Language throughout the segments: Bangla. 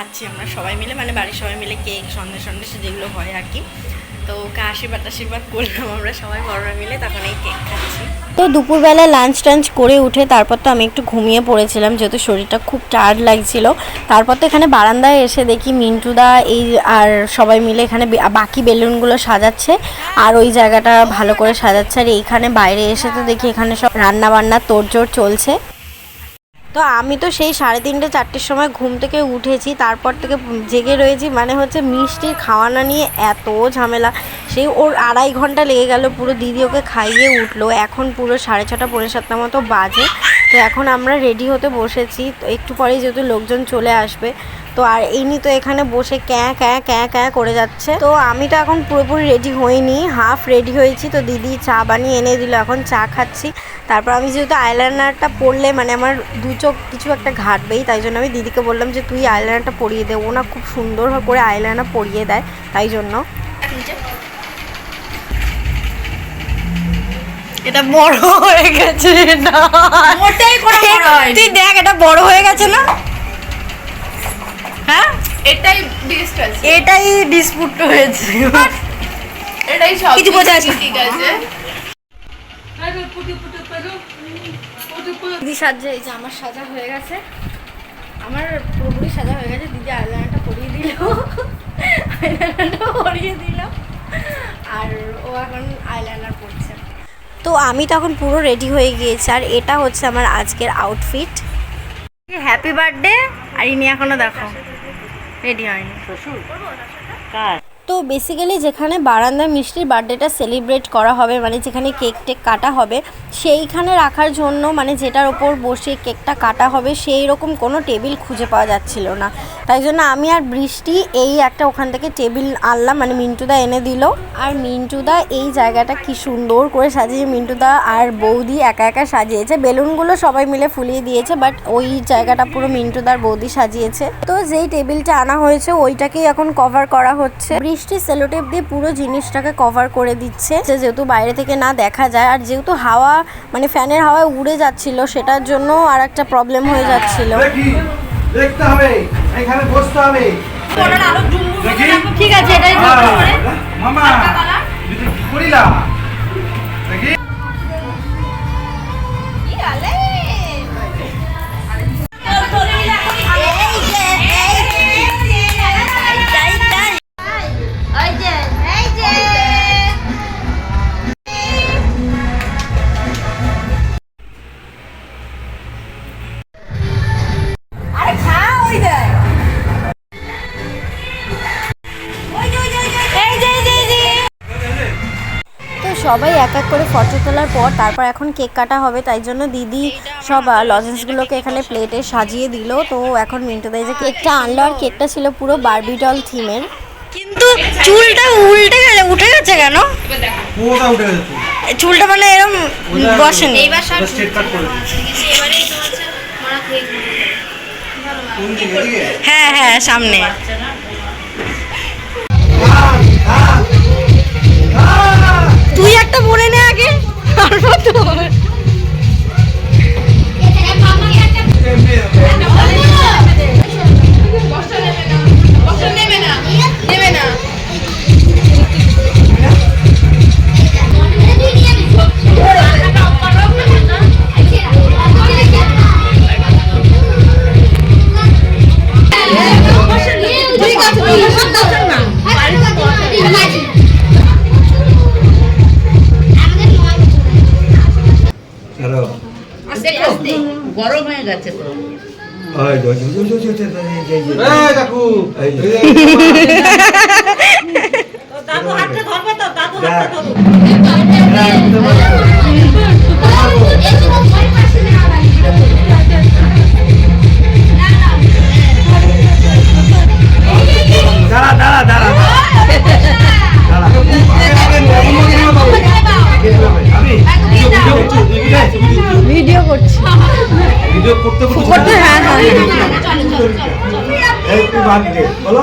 খাচ্ছি আমরা সবাই মিলে মানে বাড়ির সবাই মিলে কেক, সন্দেশ সন্দেশ যেগুলো হয় আর কি। তো ওকে আশীর্বাদ আশীর্বাদ করলাম আমরা সবাই বড়রা মিলে, তখন এই কেক খাচ্ছি। তো দুপুরবেলা লাঞ্চ টাঞ্চ করে উঠে তারপর তো আমি একটু ঘুমিয়ে পড়েছিলাম, যেহেতু শরীরটা খুব টায়ার্ড লাগছিল। তারপর তো এখানে বারান্দায় এসে দেখি মিন্টুদা, এই আর সবাই মিলে এখানে বাকি বেলুনগুলো সাজাচ্ছে আর ওই জায়গাটা ভালো করে সাজাচ্ছে। আর এইখানে বাইরে এসে তো দেখি এখানে সব রান্না বান্না তোড়জোড় চলছে। তো আমি তো সেই সাড়ে তিনটে, চারটের সময় ঘুম থেকে উঠেছি, তারপর থেকে জেগে রয়েছি মানে হচ্ছে মিষ্টির খাওয়ানা নিয়ে এত ঝামেলা। সেই ওর আড়াই ঘণ্টা লেগে গেল, পুরো দিদি ওকে খাইয়ে উঠল, এখন পুরো সাড়ে ছটা, পৌনে সাতটা মতো বাজে। তো এখন আমরা রেডি হতে বসেছি। তো একটু পরেই যেহেতু লোকজন চলে আসবে, তো আর এমনি তো এখানে বসে ক্যাঁ ক্যাঁ ক্যাঁ ক্যাঁ করে যাচ্ছে। তো আমি তো এখন পুরোপুরি রেডি হইনি হাফ রেডি হয়েছি। তো দিদি চা বানিয়ে এনে দিল, এখন চা খাচ্ছি। তারপর আমি যেহেতু আইলাইনারটা পরলে মানে আমার দু চোখ কিছু একটা ঘাটবেই, তাই জন্য আমি দিদিকে বললাম যে, তুই আইলাইনারটা পরিয়ে দে। ও না খুব সুন্দর করে আইলাইনার পরিয়ে দেয়, তাই জন্য। এটা বড় হয়ে গেছে না। মোটেই কোনো বড় হয়নি। তুই দেখ এটা বড় হয়ে গেছে না? হ্যাঁ? এটাই এটাই ডিসপুট হয়েছে। এটাই সব কিছু বোঝা যাচ্ছে ঠিক আছে। দিদি সাজছে এই যে আমার সাজা হয়ে গেছে। আমার পুরোপুরি সাজা হয়ে গেছে দিদি আইলাইনারটা পরিয়ে দিল। আইলাইনারটা পরিয়ে দিল। আর ও এখন আইলাইনার পরছে। তো আমি তখন পুরো রেডি হয়ে গিয়েছি আর এটা হচ্ছে আমার আজকের আউটফিট হ্যাপি বার্থডে আর ইনি এখনও দেখো রেডি হয়নি। তো বেসিক্যালি যেখানে বারান্দা মিষ্টির বার্থডেটা সেলিব্রেট করা হবে মানে যেখানে কেক টেক কাটা হবে, সেইখানে রাখার জন্য মানে যেটার ওপর বসে কেকটা কাটা হবে, সেই রকম কোনো টেবিল খুঁজে পাওয়া যাচ্ছিল না। তাই জন্য আমি আর বৃষ্টি এই একটা ওখান থেকে টেবিল আনলাম মানে মিন্টুদা এনে দিল। আর মিন্টুদা এই জায়গাটা কি সুন্দর করে সাজিয়ে মিন্টুদা আর বৌদি একা একা সাজিয়েছে। বেলুনগুলো সবাই মিলে ফুলিয়ে দিয়েছে বাট ওই জায়গাটা পুরো মিন্টুদার বৌদি সাজিয়েছে। তো যেই টেবিলটা আনা হয়েছে, ওইটাকেই এখন কভার করা হচ্ছে। বৃষ্টি সেলোটেপ দিয়ে পুরো জিনিসটাকে কভার করে দিচ্ছে। যে যেহেতু বাইরে থেকে না দেখা যায় আর যেহেতু হাওয়া মানে ফ্যানের হাওয়ায় উড়ে যাচ্ছিল সেটার জন্য আর একটা প্রবলেম হয়ে যাচ্ছিল। দেখতে হবে এখানে বসতে হবে। ঠিক আছে এটাই মামা করিলা সবাই এক এক করে ফটো তোলার পর তারপর এখন কেক কাটা হবে তাই জন্য দিদি সব লজেন্সগুলোকে এখানে প্লেটে সাজিয়ে দিল। তো এখন মিন্টু দেয় যে কেকটা আনলো আর কেকটা ছিল পুরো বারবিডল থিমের কিন্তু চুলটা উল্টে গেলে উঠে গেছে কেন। চুলটা মানে এরকম বসেনি। এইবার হ্যাঁ ওটা straight তুই একটা পরে নে আগে তারপর তো হয়ে গেছে তো দাদু যে, ধরবে তো দাদু যে, এই এই তুই বাদ দে বলো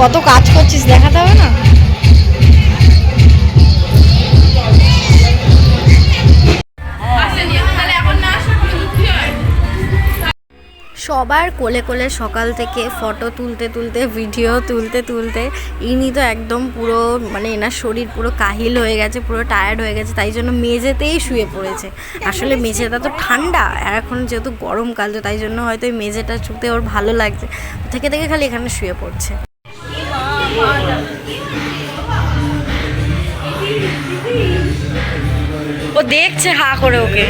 এখন কাজ করছিস কোনো দুঃখী না? সবার কোলে কোলে সকাল থেকে ফটো তুলতে তুলতে ভিডিও তুলতে তুলতে ইনি তো একদম পুরো মানে এনার শরীর পুরো কাহিল হয়ে গেছে, পুরো টায়ার্ড হয়ে গেছে, তাই জন্য মেঝেতেই শুয়ে পড়েছে। আসলে মেঝেটা তো ঠান্ডা, আর এখন যেহেতু গরমকাল, তো তাই জন্য হয়তো এই মেঝেটা ছুতে ওর ভালো লাগছে। থেকে থেকে খালি এখানে শুয়ে পড়ছে। দেখছে হা করে ওকে।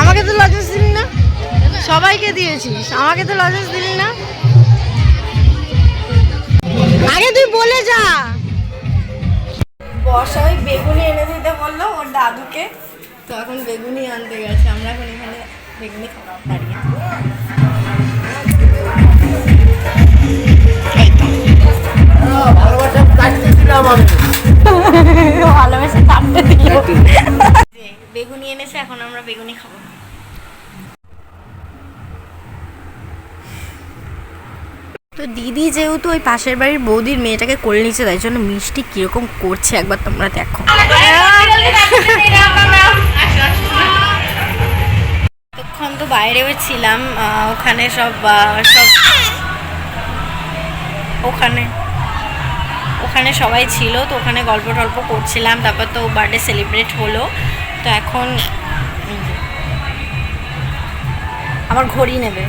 আমাকে তো লজেন্স দিলি না? সবাইকে দিয়েছিস। আমাকে তো লজেন্স দিলি না? আগে তুই বলে যা। বর্ষা ওই বেগুনি এনে দিতে বলল ওর দাদুকে। তো এখন বেগুনি আনতে গেছে। আমরা এখন এখানে বেগুনি খাওয়া ভালোবাসা কাটতে দিলাম আমি। ভালোবেসে দিল। বেগুনি এনেছে এখন আমরা বেগুনি খাব। তো দিদি যেহেতু ওই পাশের বাড়ির বৌদির মেয়েটাকে করে নিচ্ছে তাই জন্য মিষ্টি কীরকম করছে একবার তোমরা দেখো। তখন তো বাইরেও ছিলাম ওখানে সব সব ওখানে। ওখানে সবাই ছিল, তো ওখানে গল্প টল্প করছিলাম, তারপর তো বার্থডে সেলিব্রেট হলো। তো এখন, আমার ঘড়ি নেবে।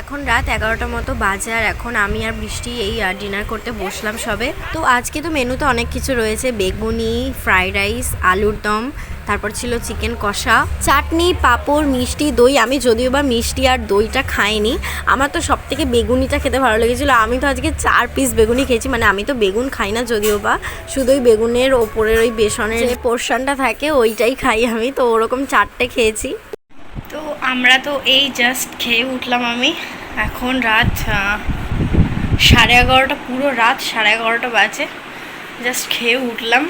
এখন রাত এগারোটার মতো বাজে আর এখন আমি আর বৃষ্টি এই ডিনার করতে বসলাম সবে। তো আজকে তো মেনুতে অনেক কিছু রয়েছে। বেগুনি ফ্রাইড রাইস আলুর দম, তারপর ছিল চিকেন কষা, চাটনি, পাঁপড়, মিষ্টি, দই। আমি যদিও বা মিষ্টি আর দইটা খাইনি, আমার তো সব থেকে বেগুনিটা খেতে ভালো লেগেছিলো। আমি তো আজকে চার পিস বেগুনি খেয়েছি মানে আমি তো বেগুন খাই না যদিও বা শুধু ওই বেগুনের ওপরের ওই বেসনের যে পোর্শনটা থাকে, ওইটাই খাই আমি। তো ওরকম চারটে খেয়েছি। আমরা তো এই জাস্ট খেয়ে উঠলাম আমি। এখন রাত সাড়ে এগারোটা, পুরো রাত সাড়ে এগারোটা বাজে। জাস্ট খেয়ে উঠলাম।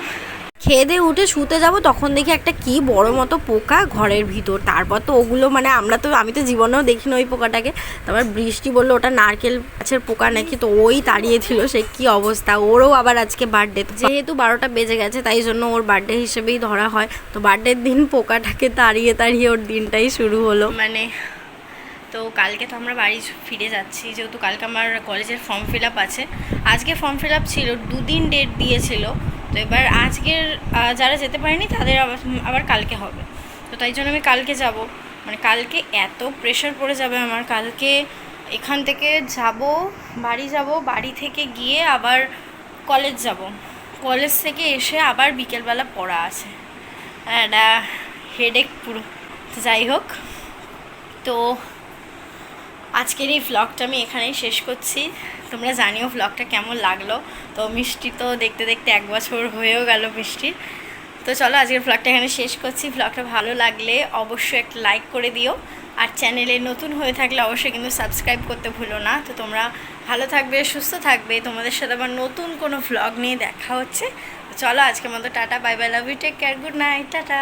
খেয়ে দিয়ে উঠে শুতে যাব, তখন দেখি একটা কি বড় মতো পোকা ঘরের ভিতর। তারপর তো ওগুলো মানে আমরা তো, আমি তো জীবনেও দেখিনি ওই পোকাটাকে। তারপর বৃষ্টি বলল ওটা নারকেল গাছের পোকা নাকি, তো ওই তাড়িয়ে ছিল সে কি অবস্থা। ওরও আবার আজকে বার্থডে যেহেতু বারোটা বেজে গেছে, তাই জন্য ওর বার্থডে হিসেবেই ধরা হয়। তো বার্থডের দিন পোকাটাকে তাড়িয়ে তাড়িয়ে ওর দিনটাই শুরু হলো। মানে তো কালকে তো আমরা বাড়ি ফিরে যাচ্ছি, যেহেতু কালকে আমার কলেজের ফর্ম ফিল আপ আছে। আজকে ফর্ম ফিল আপ ছিল, দুদিন ডেট দিয়েছিল। তো এবার আজকের যারা যেতে পারেনি তাদের আবার আবার কালকে হবে। তো তাই জন্য আমি কালকে যাব। মানে কালকে এত প্রেশার পড়ে যাবে আমার। কালকে এখান থেকে যাব, বাড়ি যাব, বাড়ি থেকে গিয়ে আবার কলেজ যাব। কলেজ থেকে এসে আবার বিকেলবেলা পড়া আছে। একটা হেডেক পুরো। যাই হোক। তো আজকের এই ভ্লগটা আমি এখানেই শেষ করছি। তোমরা জানিও ভ্লগটা কেমন লাগল। তো মিষ্টি তো দেখতে দেখতে এক বছর হয়েও গেল মিষ্টির তো চলো আজকের ভ্লগটা এখানে শেষ করছি। ভ্লগটা ভালো লাগলে অবশ্যই একটা লাইক করে দিও। আর চ্যানেলে নতুন হয়ে থাকলে অবশ্যই কিন্তু সাবস্ক্রাইব করতে ভুলো না। তো তোমরা ভালো থাকবে, সুস্থ থাকবে। তোমাদের সাথে আবার নতুন কোনো ভ্লগ নিয়ে দেখা হচ্ছে। চলো আজকের মতো tata bye bye love you take care good night tata.